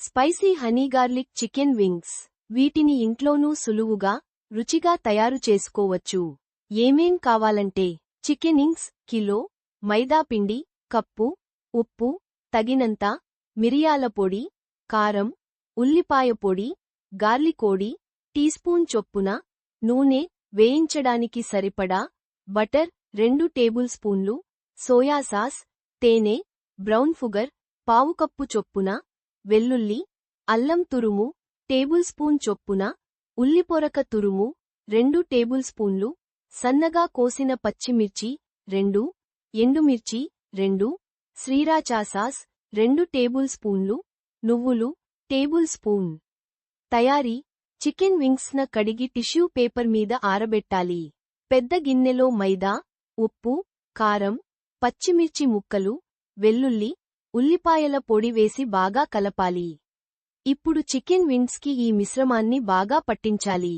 Spicy honey garlic chicken wings. వీటిని ఇంట్లోనూ సులువుగా రుచిగా తయారు చేసుకోవచ్చు. ఏమేం కావాలంటే చికెనింగ్స్ కిలో మైదా పిండి కప్పు ఉప్పు తగినంత మిరియాల పొడి కారం ఉల్లిపాయ పొడి గార్లికోడి టీస్పూన్ చొప్పున నూనె వేయించడానికి సరిపడా బటర్ రెండు టేబుల్ స్పూన్లు సోయా సాస్ తేనె బ్రౌన్ ఫుగర్ పావు కప్పు చొప్పున వెల్లుల్లి అల్లం తురుము టేబుల్ స్పూన్ చొప్పున ఉల్లిపొరక తురుము రెండు టేబుల్ స్పూన్లు సన్నగా కోసిన పచ్చిమిర్చి రెండు ఎండుమిర్చి రెండు శ్రీరాచా సాస్ రెండు టేబుల్ స్పూన్లు నువ్వులు టేబుల్ స్పూన్. తయారీ చికెన్ వింగ్స్ న కడిగి టిష్యూ పేపర్ మీద ఆరబెట్టాలి. పెద్ద గిన్నెలో మైదా ఉప్పు కారం పచ్చిమిర్చి ముక్కలు వెల్లుల్లి ఉల్లిపాయల పొడి వేసి బాగా కలపాలి. ఇప్పుడు చికెన్ విండ్స్కి ఈ మిశ్రమాన్ని బాగా పట్టించాలి.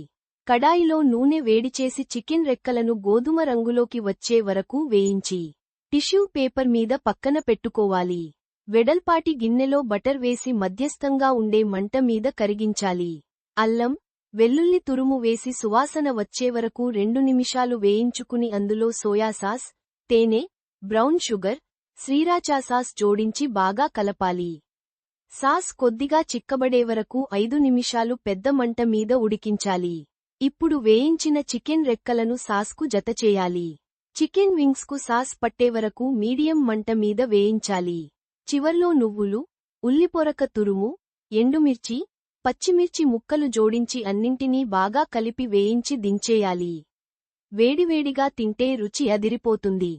కడాయిలో నూనె వేడిచేసి చికెన్ రెక్కలను గోధుమ రంగులోకి వచ్చే వరకు వేయించి టిష్యూ పేపర్ మీద పక్కన పెట్టుకోవాలి. వెడల్పాటి గిన్నెలో బటర్ వేసి మధ్యస్థంగా ఉండే మంట మీద కరిగించాలి. అల్లం వెల్లుల్లి తురుము వేసి సువాసన వచ్చే వరకు రెండు నిమిషాలు వేయించుకుని అందులో సోయా సాస్ తేనె బ్రౌన్ షుగర్ శ్రీరాచా సాస్ జోడించి బాగా కలపాలి. సాస్ కొద్దిగా చిక్కబడే వరకు ఐదు నిమిషాలు పెద్ద మంట మీద ఉడికించాలి. ఇప్పుడు వేయించిన చికెన్ రెక్కలను సాస్కు జతచేయాలి చికెన్ వింగ్స్కు సాస్ పట్టే వరకు మీడియం మంట మీద వేయించాలి. చివర్లో నువ్వులు ఉల్లిపొరక తురుము ఎండుమిర్చి పచ్చిమిర్చి ముక్కలు జోడించి అన్నింటినీ బాగా కలిపి వేయించి దించేయాలి. వేడివేడిగా తింటే రుచి అదిరిపోతుంది.